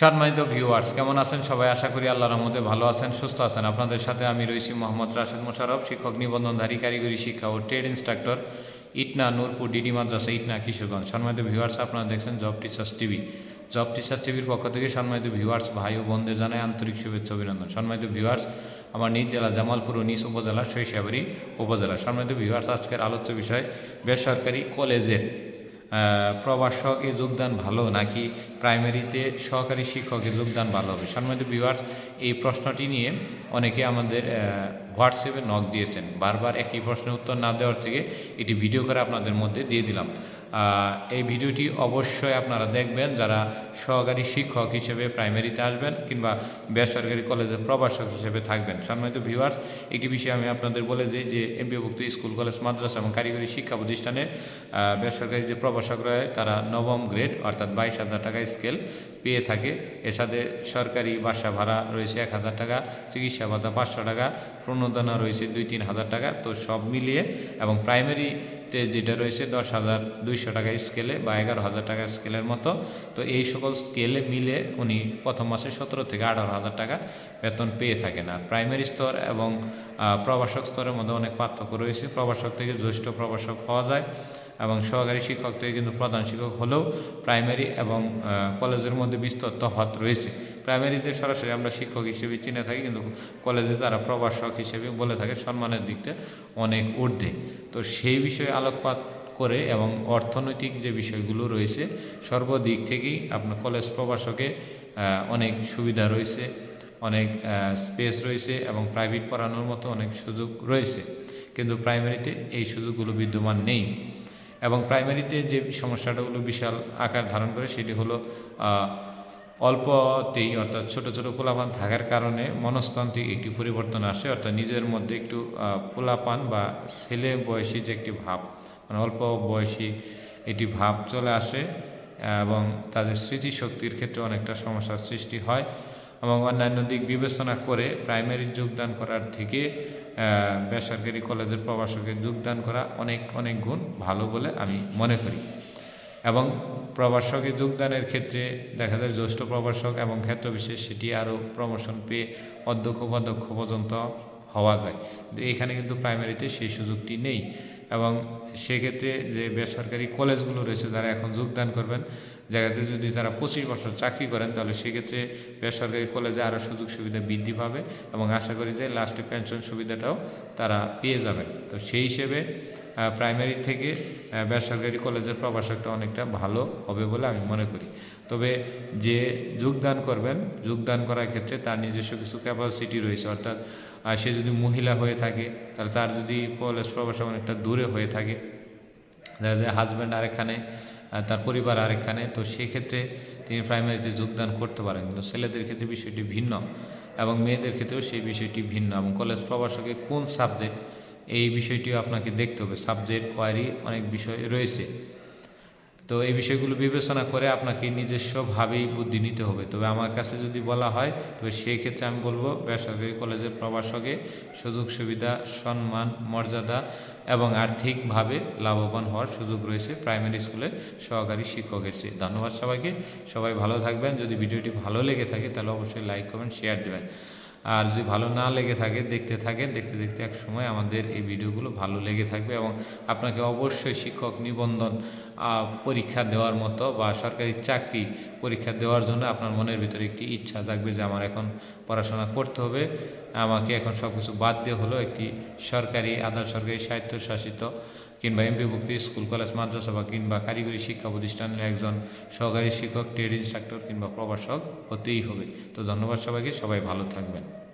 সম্মানিত ভিউয়ার্স কেমন আছেন সবাই? আশা করি আল্লাহর রহমতে ভালো আছেন, সুস্থ আছেন। আপনাদের সাথে আমি রয়েছি মোহাম্মদ রাশেদ মোশারফ শিক্ষক নিবন্ধনধারী, কারিগরি শিক্ষা ও trade instructor, Itna Nurpur DD মাদ্রাসা, ইটনা কিশোরগঞ্জ। সম্মানিত ভিউয়ার্স আপনারা দেখছেন job teachers TV job teachers টিভির পক্ষ থেকে সম্মানিত ভিউয়ার্স ভাই ও বোনদের জানাই আন্তরিক শুভেচ্ছা অভিনন্দন। সম্মানিত ভিউয়ার্স আমার নিজ জেলা জামালপুর ও নিজ উপজেলা শৈশাবাড়ি উপজেলা। সম্মানিত ভিউয়ার্স আজকের আলোচ্য বিষয়, বেসরকারি কলেজের আহ, সহকে যোগদান ভালো নাকি প্রাইমারিতে সহকারী শিক্ষকের যোগদান ভালো হবে? সম্মানিত ভিউয়ার্স এই প্রশ্নটি নিয়ে অনেকে আমাদের হোয়াটসঅ্যাপে নক দিয়েছেন। বারবার একই প্রশ্নের উত্তর না দেওয়ার থেকে এটি ভিডিও করে আপনাদের মধ্যে দিয়ে দিলাম। এই ভিডিওটি অবশ্যই আপনারা দেখবেন, যারা সহকারী শিক্ষক হিসেবে প্রাইমারিতে আসবেন কিংবা বেসরকারি কলেজের প্রভাষক হিসেবে থাকবেন। সম্মানিত ভিউয়ার্স একটি বিষয় আমি আপনাদের বলে দিই যে এমবিভুক্ত স্কুল, কলেজ, মাদ্রাসা এবং কারিগরি শিক্ষা প্রতিষ্ঠানে বেসরকারি যে প্রভাষক রয়ে তারা নবম গ্রেড অর্থাৎ বাইশ হাজার টাকা স্কেল পেয়ে থাকে। এর সাথে সরকারি বাসা ভাড়া রয়েছে এক হাজার টাকা, চিকিৎসা ভাতা পাঁচশো টাকা, প্রণোদনা রয়েছে দুই তিন হাজার টাকা। তো সব মিলিয়ে এবং প্রাইমারিতে যেটা রয়েছে দশ হাজার দুইশো টাকা স্কেলে বা এগারো হাজার টাকা স্কেলের মতো। তো এই সকল স্কেলে মিলে উনি প্রথম মাসে সতেরো থেকে আঠারো হাজার টাকা বেতন পেয়ে থাকেন। আর প্রাইমারি স্তর এবং প্রভাষক স্তরের মধ্যে অনেক পার্থক্য রয়েছে। প্রভাষক থেকে জ্যেষ্ঠ প্রভাষক হওয়া যায় এবং সহকারী শিক্ষক থেকে কিন্তু প্রধান শিক্ষক হলেও প্রাইমারি এবং কলেজের মধ্যে বিস্তর তফাৎ রয়েছে। প্রাইমারিতে সরাসরি আমরা শিক্ষক হিসেবে চিনে থাকি, কিন্তু কলেজে তারা প্রভাষক হিসেবে বলে থাকে সম্মানের দিকটা অনেক ঊর্ধ্বে। তো সেই বিষয়ে আলোকপাত করে এবং অর্থনৈতিক যে বিষয়গুলো রয়েছে, সর্বদিক থেকেই আপনার কলেজ প্রভাষকে অনেক সুবিধা রয়েছে, অনেক স্পেস রয়েছে এবং প্রাইভেট পড়ানোর মতো অনেক সুযোগ রয়েছে। কিন্তু প্রাইমারিতে এই সুযোগগুলো বিদ্যমান নেই। এবং প্রাইমারিতে যে সমস্যাটাগুলো বিশাল আকার ধারণ করে, সেটি হলো অল্পতেই, অর্থাৎ ছোট ছোট পোলাপান থাকার কারণে মনস্তান্ত্রিক একটি পরিবর্তন আসে, অর্থাৎ নিজের মধ্যে একটু পোলাপান বা ছেলে বয়সী যে একটি ভাব মানে অল্প বয়সী এটি ভাব চলে আসে, এবং তাদের স্মৃতিশক্তির ক্ষেত্রে অনেকটা সমস্যার সৃষ্টি হয়, এবং অন্যান্য দিক বিবেচনা করে প্রাইমারি যোগদান করার থেকে বেসরকারি কলেজের প্রবাসকে যোগদান করা অনেক অনেক গুণ ভালো বলে আমি মনে করি। এবং প্রভাষকে যোগদানের ক্ষেত্রে দেখা যায় জ্যেষ্ঠ প্রভাষক এবং ক্ষেত্রবিশেষ সেটি আরও প্রমোশন পেয়ে অধ্যক্ষ, উপাধ্যক্ষ পর্যন্ত হওয়া যায়। এখানে কিন্তু প্রাইমারিতে সেই সুযোগটি নেই। এবং সেক্ষেত্রে যে বেসরকারি কলেজগুলো রয়েছে যারা এখন যোগদান করবেন। জায়গাতে যদি তারা পঁচিশ বছর চাকরি করেন, তাহলে সেক্ষেত্রে বেসরকারি কলেজে আরও সুযোগ সুবিধা বৃদ্ধি পাবে এবং আশা করি যে লাস্টে পেনশন সুবিধাটাও তারা পেয়ে যাবেন তো সেই হিসেবে প্রাইমারি থেকে বেসরকারি কলেজের প্রভাষকটা অনেকটা ভালো হবে বলে আমি মনে করি। তবে যে যোগদান করবেন, যোগদান করার ক্ষেত্রে তার নিজস্ব কিছু ক্যাপাসিটি রয়েছে, অর্থাৎ আহ, সে যদি মহিলা হয়ে থাকে তাহলে তার যদি কলেজ প্রভাষক অনেকটা দূরে হয়ে থাকে দেখা যায় হাজব্যান্ড আরেকখানে তার পরিবার আরেকখানে তো সেক্ষেত্রে তিনি প্রাইমারিতে যোগদান করতে পারেন। কিন্তু ছেলেদের ক্ষেত্রে বিষয়টি ভিন্ন এবং মেয়েদের ক্ষেত্রেও সেই বিষয়টি ভিন্ন এবং কলেজ প্রবাসকে কোন সাবজেক্ট এই বিষয়টিও আপনাকে দেখতে হবে। সাবজেক্ট কোয়ারি অনেক বিষয় রয়েছে। তো এই বিষয়গুলো বিবেচনা করে আপনাকে নিজস্বভাবেই বুদ্ধি নিতে হবে। তবে আমার কাছে যদি বলা হয়, তবে সেই ক্ষেত্রে আমি বলব, বেসরকারি কলেজের প্রভাষকে সুযোগ সুবিধা, সম্মান, মর্যাদা এবং আর্থিকভাবে লাভবান হওয়ার সুযোগ রয়েছে প্রাইমারি স্কুলে সহকারী শিক্ষকের চেয়ে। ধন্যবাদ সবাইকে। সবাই ভালো থাকবেন। যদি ভিডিওটি ভালো লেগে থাকে, তাহলে অবশ্যই লাইক, কমেন্ট, শেয়ার দেবেন। আর যদি ভালো না লেগে থাকে, দেখতে থাকেন দেখতে দেখতে এক সময় আমাদের এই ভিডিওগুলো ভালো লেগে থাকবে এবং আপনাকে অবশ্যই শিক্ষক নিবন্ধন পরীক্ষা দেওয়ার মতো বা সরকারি চাকরি পরীক্ষা দেওয়ার জন্য আপনার মনের ভিতরে একটি ইচ্ছা থাকবে যে আমার এখন পড়াশোনা করতে হবে। আমাকে এখন সব কিছু বাদ দিয়ে হলো একটি সরকারি, আধা সরকারি স্বায়ত্তশাসিত কিংবা এমপি এমপিভুক্ত স্কুল, কলেজ মাদ্রাসা বা কিংবা কারিগরি শিক্ষা প্রতিষ্ঠানের একজন সহকারী শিক্ষক, ট্রেড ইনস্ট্রাক্টর কিংবা প্রভাষক হতেই হবে। তো ধন্যবাদ সবাইকে, সবাই ভালো থাকবেন।